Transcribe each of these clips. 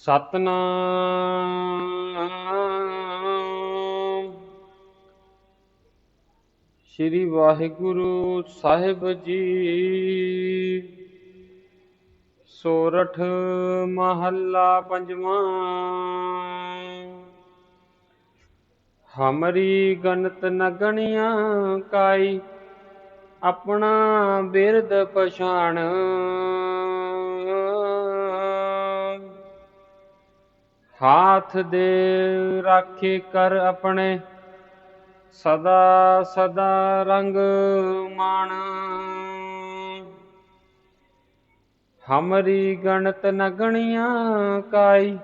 ਸਤਨਾਮ। ਸ੍ਰੀ ਵਾਹਿਗੁਰੂ ਸਾਹਿਬ ਜੀ, ਸੋਰਠ ਮਹੱਲਾ ਪੰਜਵਾਂ। ਹਮਰੀ ਗਨਤ ਨ ਗਣੀਆਂ ਕਾਈ, ਆਪਣਾ ਬਿਰਦ ਪਛਾਣ। ਹਾਥ ਦੇ ਰਾਖੇ ਕਰ ਆਪਣੇ। ਸਦਾ ਸਦਾ ਰੰਗ ਮਾਣ। ਹਮਰੀ ਗਣਤ ਨ ਗਣੀਆਂ ਕਾਈ,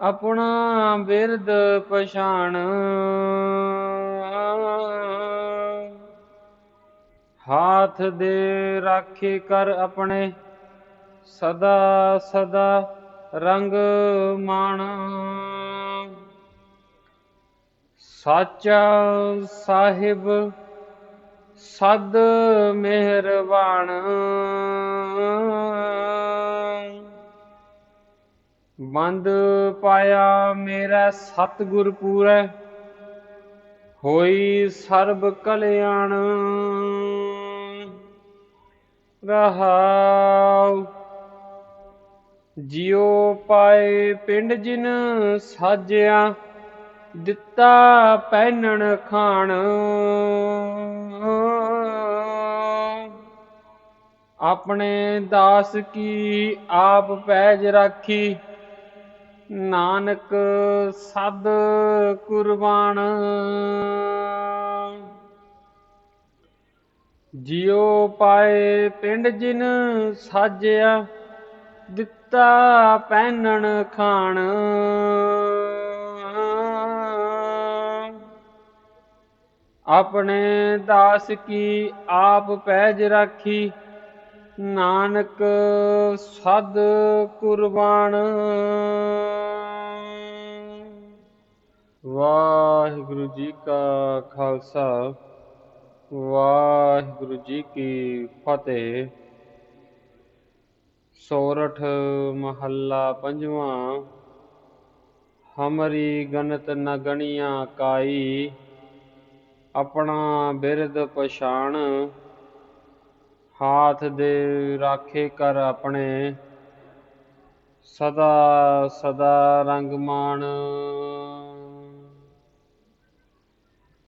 ਆਪਣਾ ਬਿਰਦ ਪਛਾਣ। ਹਾਥ ਦੇ ਰਾਖੇ ਕਰ ਆਪਣੇ। ਸਦਾ ਸਦਾ ਰੰਗ ਮਾਣ। ਸਾਚਾ ਸਾਹਿਬ, ਸਦ ਮਿਹਰਬਾਨ। ਬੰਦ ਪਾਇਆ ਮੇਰਾ ਸਤਿਗੁਰ ਪੂਰੈ, ਹੋਈ ਸਰਬ ਕਲਿਆਣ। ਰਹਾਉ ਜਿਉ ਪਾਏ ਪਿੰਡ ਜਿਨ ਸਾਜਿਆ, ਦਿੱਤਾ ਪਹਿਨਣ ਖਾਣ। ਆਪਣੇ ਦਾਸ ਕੀ ਆਪ ਪੈਜ ਰਾਖੀ, ਨਾਨਕ ਸਦ ਕੁਰਬਾਨ। ਜਿਉ ਪਾਏ ਪਿੰਡ ਜਿਨ ਸਾਜਿਆ ਦਿੱਤਾ ਪਹਿਨਣ ਖਾਣ। ਆਪਣੇ ਦਾਸ ਕੀ ਆਪ ਪੈਜ ਰਾਖੀ, ਨਾਨਕ ਸਦ ਕੁਰਬਾਨ। ਵਾਹਿਗੁਰੂ ਜੀ ਕਾ ਖਾਲਸਾ, ਵਾਹਿਗੁਰੂ ਜੀ ਕੀ ਫਤਿਹ। ਸੋਰਠ ਮਹੱਲਾ ਪੰਜਵਾਂ। ਹਮਰੀ ਗਨਤ ਨ ਗਣੀਆਂ ਕਾਈ, ਆਪਣਾ ਬਿਰਦ ਪਛਾਣ। ਹਾਥ ਦੇ ਰਾਖੇ ਕਰ ਆਪਣੇ। ਸਦਾ ਸਦਾ ਰੰਗ ਮਾਣ